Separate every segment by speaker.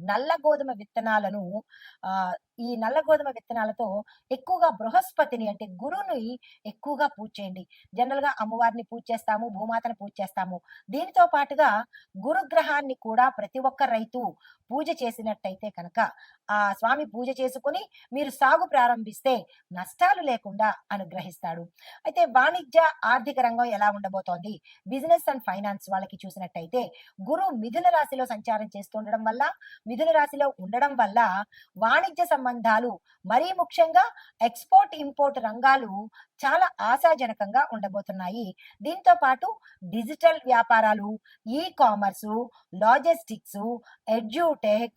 Speaker 1: నల్ల గోధుమ విత్తనాలను ఆ ఈ నల్ల గోధుమ విత్తనాలతో ఎక్కువగా బృహస్పతిని అంటే గురువుని ఎక్కువగా పూజ చేయండి. జనరల్గా అమ్మవారిని పూజ చేస్తాము భూమాతను పూజ చేస్తాము. దీనితో పాటుగా గురుగ్రహాన్ని కూడా ప్రతి ఒక్క రైతు పూజ చేసినట్టయితే కనుక ఆ స్వామి పూజ చేసుకుని మీరు సాగు ప్రారంభిస్తే నష్టాలు లేకుండా అనుగ్రహిస్తాడు. అయితే వాణిజ్య ఆర్థిక రంగం ఎలా ఉండబోతోంది? బిజినెస్ అండ్ ఫైనాన్స్ వాళ్ళకి చూసినట్టయితే గురు మిథున రాశిలో సంచారం చేస్తుండడం వల్ల మిథున రాశిలో ఉండడం వల్ల వాణిజ్య సంబంధాలు మరీ ముఖ్యంగా ఎక్స్పోర్ట్ ఇంపోర్ట్ రంగాలు చాలా ఆశాజనకంగా ఉండబోతున్నాయి. దీంతో పాటు డిజిటల్ వ్యాపారాలు e commerce logistics edutech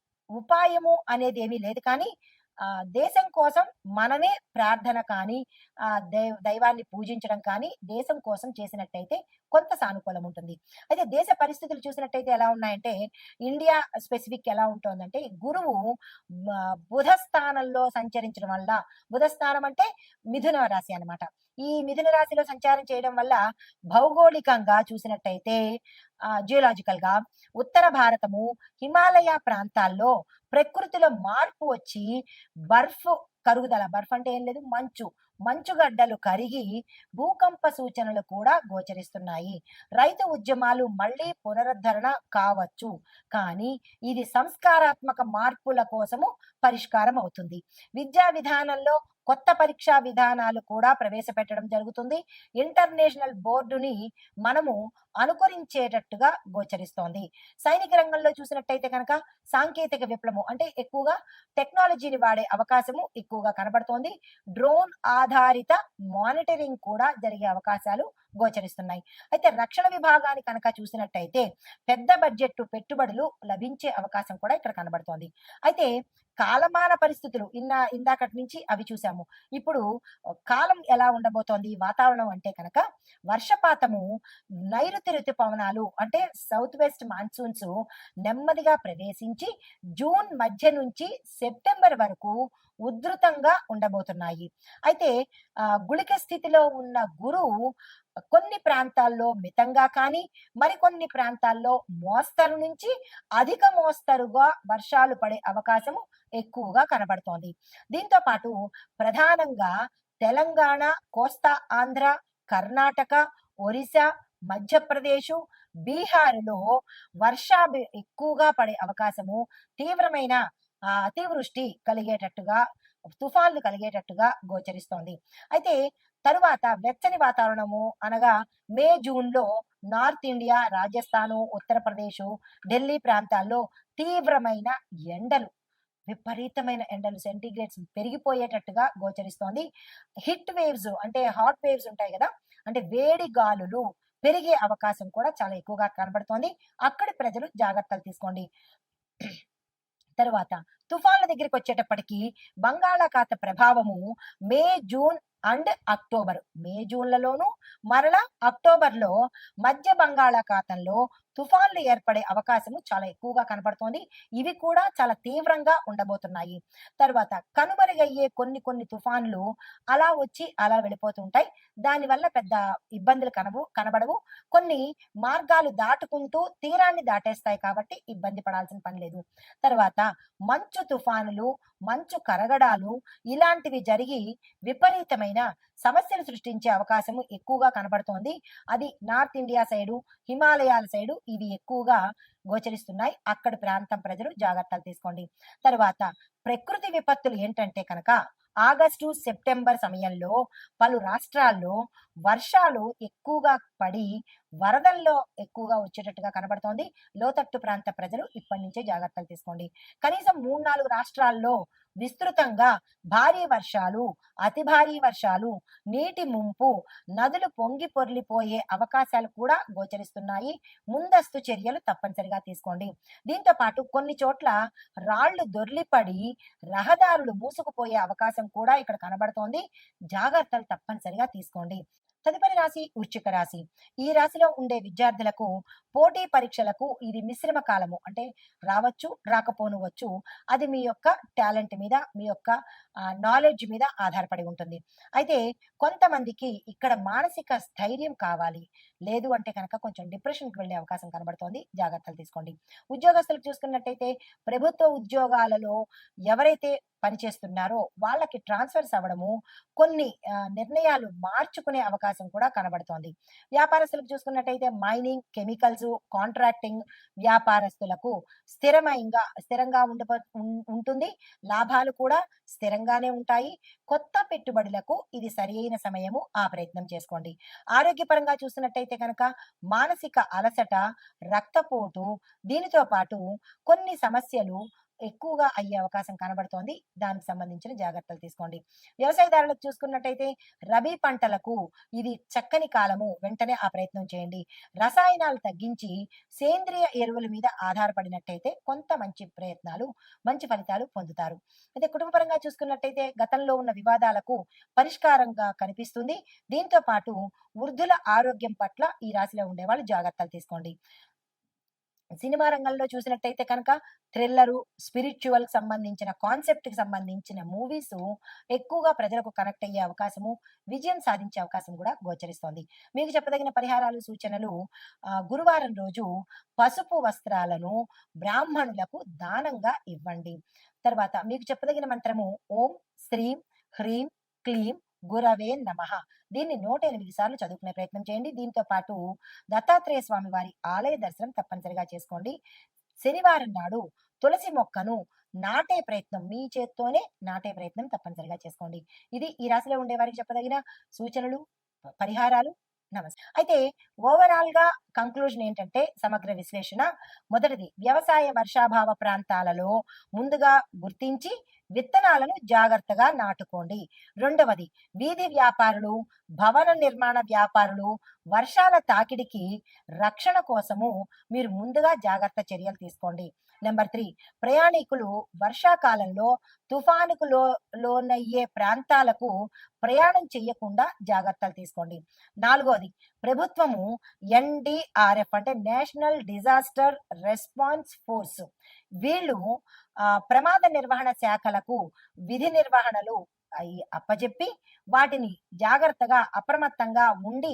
Speaker 1: ఉపాయము అనేది ఏమీ లేదు. కానీ ఆ దేశం కోసం మనమే ప్రార్థన కానీ ఆ దైవ దైవాన్ని పూజించడం కానీ దేశం కోసం చేసినట్టయితే కొంత సానుకూలం ఉంటుంది. అయితే దేశ పరిస్థితులు చూసినట్టయితే ఎలా ఉన్నాయంటే ఇండియా స్పెసిఫిక్ ఎలా ఉంటుందంటే గురువు బుధ స్థానంలో సంచరించడం వల్ల బుధ స్థానం అంటే మిథున రాశి అనమాట ఈ మిథున రాశిలో సంచారం చేయడం వల్ల భౌగోళికంగా చూసినట్టయితే జియోలాజికల్గా ఉత్తర భారతము హిమాలయ ప్రాంతాల్లో ప్రకృతిలో మార్పు వచ్చి బర్ఫ్ కరుగుదల బర్ఫ్ అంటే ఏం లేదు మంచు మంచుగడ్డలు కరిగి భూకంప సూచనలు కూడా గోచరిస్తున్నాయి. రైతు ఉద్యమాలు మళ్ళీ పునరుద్ధరణ కావచ్చు. కానీ ఇది సంస్కారాత్మక మార్పుల కోసము పరిష్కారం అవుతుంది. విద్యా విధానంలో కొత్త పరీక్షా విధానాలు కూడా ప్రవేశపెట్టడం జరుగుతుంది. ఇంటర్నేషనల్ బోర్డుని మనము అనుకరించేటట్టుగా గోచరిస్తోంది. సైనిక రంగంలో చూసినట్టయితే కనుక సాంకేతిక విప్లవం అంటే ఎక్కువగా టెక్నాలజీని వాడే అవకాశము ఎక్కువగా కనబడుతోంది. డ్రోన్ ఆధారిత మానిటరింగ్ కూడా జరిగే అవకాశాలు గోచరిస్తున్నాయి. అయితే రక్షణ విభాగాన్ని కనుక చూసినట్టయితే పెద్ద బడ్జెట్ పెట్టుబడులు లభించే అవకాశం కూడా ఇక్కడ కనబడుతోంది. అయితే కాలమాన పరిస్థితులు ఇన్నా ఇందాకటి నుంచి అవి చూసాము. ఇప్పుడు కాలం ఎలా ఉండబోతోంది? వాతావరణం అంటే కనుక వర్షపాతము నైరుతి ఋతుపవనాలు అంటే సౌత్ వెస్ట్ మాన్సూన్స్ నెమ్మదిగా ప్రవేశించి జూన్ మధ్య నుంచి సెప్టెంబర్ వరకు ఉధృతంగా ఉండబోతున్నాయి. అయితే గుళిక స్థితిలో ఉన్న గురువు కొన్ని ప్రాంతాల్లో మితంగా కానీ మరికొన్ని ప్రాంతాల్లో మోస్తరు నుంచి అధిక మోస్తరుగా వర్షాలు పడే అవకాశము ఎక్కువగా కనబడుతోంది. దీంతో పాటు ప్రధానంగా తెలంగాణ కోస్తా ఆంధ్ర కర్ణాటక ఒరిస్సా మధ్యప్రదేశ్ బీహార్లో వర్ష ఎక్కువగా పడే అవకాశము తీవ్రమైన అతివృష్టి కలిగేటట్టుగా తుఫాన్లు కలిగేటట్టుగా గోచరిస్తోంది. అయితే తరువాత వెచ్చని వాతావరణము అనగా మే జూన్లో నార్త్ ఇండియా రాజస్థాను ఉత్తరప్రదేశ్ ఢిల్లీ ప్రాంతాల్లో తీవ్రమైన ఎండలు విపరీతమైన ఎండలు సెంటీగ్రేడ్స్ పెరిగిపోయేటట్టుగా గోచరిస్తోంది. హిట్ వేవ్స్ అంటే హాట్ వేవ్స్ ఉంటాయి కదా అంటే వేడి గాలులు పెరిగే అవకాశం కూడా చాలా ఎక్కువగా కనబడుతోంది. అక్కడి ప్రజలు జాగ్రత్తలు తీసుకోండి. తరువాత తుఫాన్ల దగ్గరికి వచ్చేటప్పటికి బంగాళాఖాత ప్రభావము May June and October May జూన్లలోను మరలా అక్టోబర్లో మధ్య బంగాళాఖాతంలో తుఫాన్లు ఏర్పడే అవకాశము చాలా ఎక్కువగా కనపడుతోంది ఇవి కూడా చాలా తీవ్రంగా ఉండబోతున్నాయి. తర్వాత కనుమరుగయ్యే కొన్ని కొన్ని తుఫాన్లు అలా వచ్చి అలా వెళ్ళిపోతుంటాయి. దానివల్ల పెద్ద ఇబ్బందులు కనవు కనబడవు. కొన్ని మార్గాలు దాటుకుంటూ తీరాన్ని దాటేస్తాయి కాబట్టి ఇబ్బంది పడాల్సిన పని లేదు. తర్వాత మంచు తుఫానులు మంచు కరగడాలు ఇలాంటివి జరిగి విపరీతమైన సమస్యలు సృష్టించే అవకాశము ఎక్కువగా కనబడుతోంది. అది నార్త్ ఇండియా సైడు హిమాలయాల సైడు ఇవి ఎక్కువగా గోచరిస్తున్నాయి. అక్కడి ప్రాంతం ప్రజలు జాగ్రత్తలు తీసుకోండి. తర్వాత ప్రకృతి విపత్తులు ఏంటంటే కనుక ఆగస్టు సెప్టెంబర్ సమయంలో పలు రాష్ట్రాల్లో వర్షాలు ఎక్కువగా పడి వరదల్లో ఎక్కువగా వచ్చేటట్టుగా కనబడుతోంది. లోతట్టు ప్రాంత ప్రజలు ఇప్పటి నుంచే జాగ్రత్తలు తీసుకోండి. కనీసం మూడు నాలుగు రాష్ట్రాల్లో విస్తృతంగా భారీ వర్షాలు అతి భారీ వర్షాలు నీటి ముంపు నదులు పొంగి పొర్లిపోయే అవకాశాలు కూడా గోచరిస్తున్నాయి. ముందస్తు చర్యలు తప్పనిసరిగా తీసుకోండి. దీంతో పాటు కొన్ని చోట్ల రాళ్ళు దొర్లిపడి రహదారులు మూసుకుపోయే అవకాశం కూడా ఇక్కడ కనబడుతోంది. జాగ్రత్తలు తప్పనిసరిగా తీసుకోండి. తదుపరి రాశి వృశ్చిక రాశి. ఈ రాశిలో ఉండే విద్యార్థులకు పోటీ పరీక్షలకు ఇది మిశ్రమ కాలము. అంటే రావచ్చు రాకపోనువచ్చు. అది మీ యొక్క టాలెంట్ మీద మీ యొక్క నాలెడ్జ్ మీద ఆధారపడి ఉంటుంది. అయితే కొంతమందికి ఇక్కడ మానసిక స్థైర్యం కావాలి. లేదు అంటే కనుక కొంచెం డిప్రెషన్కి వెళ్ళే అవకాశం కనబడుతోంది. జాగ్రత్తలు తీసుకోండి. ఉద్యోగస్తులకు చూసుకున్నట్టయితే ప్రభుత్వ ఉద్యోగాలలో ఎవరైతే పనిచేస్తున్నారో వాళ్ళకి ట్రాన్స్ఫర్స్ అవ్వడము కొన్ని నిర్ణయాలు మార్చుకునే అవకాశం కూడా కనబడుతోంది. వ్యాపారస్తులకు చూసుకున్నట్టయితే మైనింగ్ కెమికల్స్ కాంట్రాక్టింగ్ వ్యాపారస్తులకు స్థిరమైంగా స్థిరంగా ఉండ ఉంటుంది. లాభాలు కూడా స్థిరంగానే ఉంటాయి. కొత్త పెట్టుబడులకు ఇది సరియైన సమయము ఆ ప్రయత్నం చేసుకోండి. ఆరోగ్యపరంగా చూసినట్టయితే కనుక మానసిక అలసట రక్తపోటు దీనితో పాటు కొన్ని సమస్యలు ఎక్కువగా అయ్యే అవకాశం కనబడుతోంది. దానికి సంబంధించిన జాగ్రత్తలు తీసుకోండి. వ్యవసాయదారులకు చూసుకున్నట్టయితే రబీ పంటలకు ఇది చక్కని కాలము. వెంటనే ఆ ప్రయత్నం చేయండి. రసాయనాలు తగ్గించి సేంద్రియ ఎరువుల మీద ఆధారపడినట్టయితే కొంత మంచి ప్రయత్నాలు మంచి ఫలితాలు పొందుతారు. అయితే కుటుంబపరంగా చూసుకున్నట్టయితే గతంలో ఉన్న వివాదాలకు పరిష్కారంగా కనిపిస్తుంది. దీంతో పాటు వృద్ధుల ఆరోగ్యం పట్ల ఈ రాశిలో ఉండేవాళ్ళు జాగ్రత్తలు తీసుకోండి. సినిమా రంగంలో చూసినట్టయితే కనుక థ్రిల్లరు స్పిరిచువల్ సంబంధించిన కాన్సెప్ట్కి సంబంధించిన మూవీస్ ఎక్కువగా ప్రజలకు కనెక్ట్ అయ్యే అవకాశము విజయం సాధించే అవకాశం కూడా గోచరిస్తోంది. మీకు చెప్పదగిన పరిహారాలు సూచనలు గురువారం రోజు పసుపు వస్త్రాలను బ్రాహ్మణులకు దానంగా ఇవ్వండి. తర్వాత మీకు చెప్పదగిన మంత్రము ఓం శ్రీం హ్రీం క్లీం గురవే నమః. దీన్ని నూట ఎనిమిది సార్లు చదువుకునే ప్రయత్నం చేయండి. దీంతో పాటు దత్తాత్రేయ స్వామి వారి ఆలయ దర్శనం తప్పనిసరిగా చేసుకోండి. శనివారం నాడు తులసి మొక్కను నాటే ప్రయత్నం మీ చేత్తోనే నాటే ప్రయత్నం తప్పనిసరిగా చేసుకోండి. ఇది ఈ రాశిలో ఉండే వారికి చెప్పదగిన సూచనలు పరిహారాలు. నమస్తే. అయితే ఓవరాల్గా కంక్లూజన్ ఏంటంటే సమగ్ర విశ్లేషణ. మొదటిది వ్యవసాయ వర్షాభావ ప్రాంతాలలో ముందుగా గుర్తించి విత్తనాలను జాగ్రత్తగా నాటుకోండి. రెండవది వీధి వ్యాపారులు భవన నిర్మాణ వ్యాపారులు వర్షాల తాకిడికి రక్షణ కోసము మీరు ముందుగా జాగ్రత్త చర్యలు తీసుకోండి. నెంబర్ త్రీ ప్రయాణికులు వర్షాకాలంలో తుఫానుకు లో లోనయ్యే ప్రాంతాలకు ప్రయాణం చేయకుండా జాగ్రత్తలు తీసుకోండి. నాలుగోది ప్రభుత్వము ఎన్డిఆర్ఎఫ్ అంటే నేషనల్ డిజాస్టర్ రెస్పాన్స్ ఫోర్స్ వీళ్ళు ప్రమాద నిర్వహణ శాఖలకు విధి నిర్వహణలు అయి అప్పజెప్పి వాటిని జాగ్రత్తగా అప్రమత్తంగా ఉండి